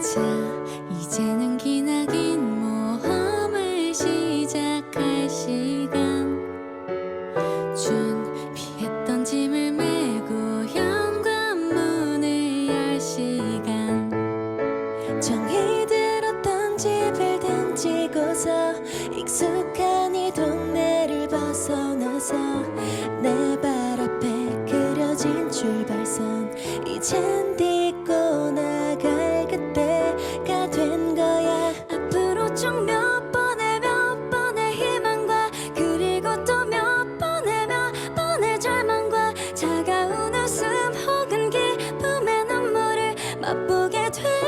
자 이제는 기나긴 모험을 시작할 시간. 준비했던 짐을 메고 현관문을 열 시간. 정이 들었던 집을 등지고서 익숙한 이 동네를 벗어나서 내 발 앞에 그려진 출발선. 이젠 맛보게 돼.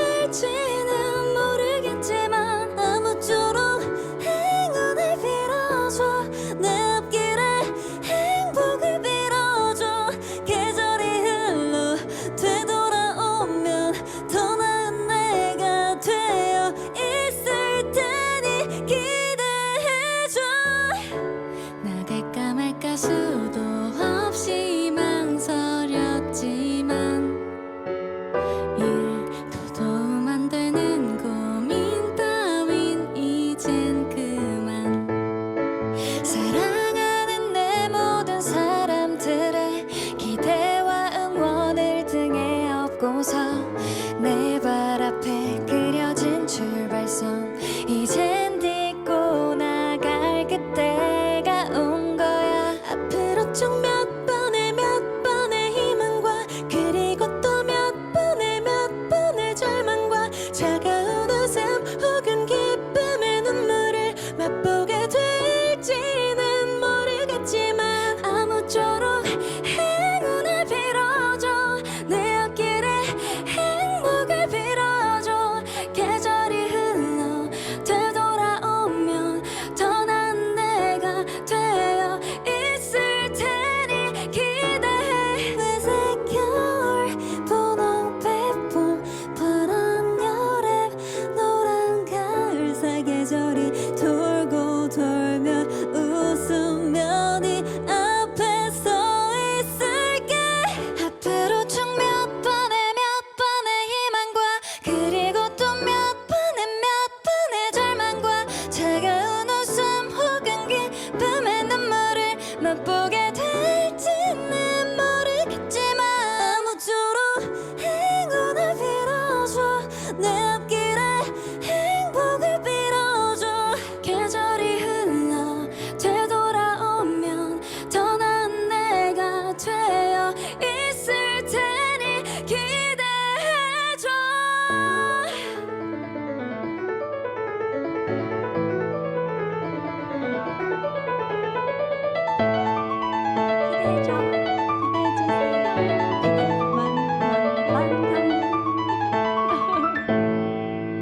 될지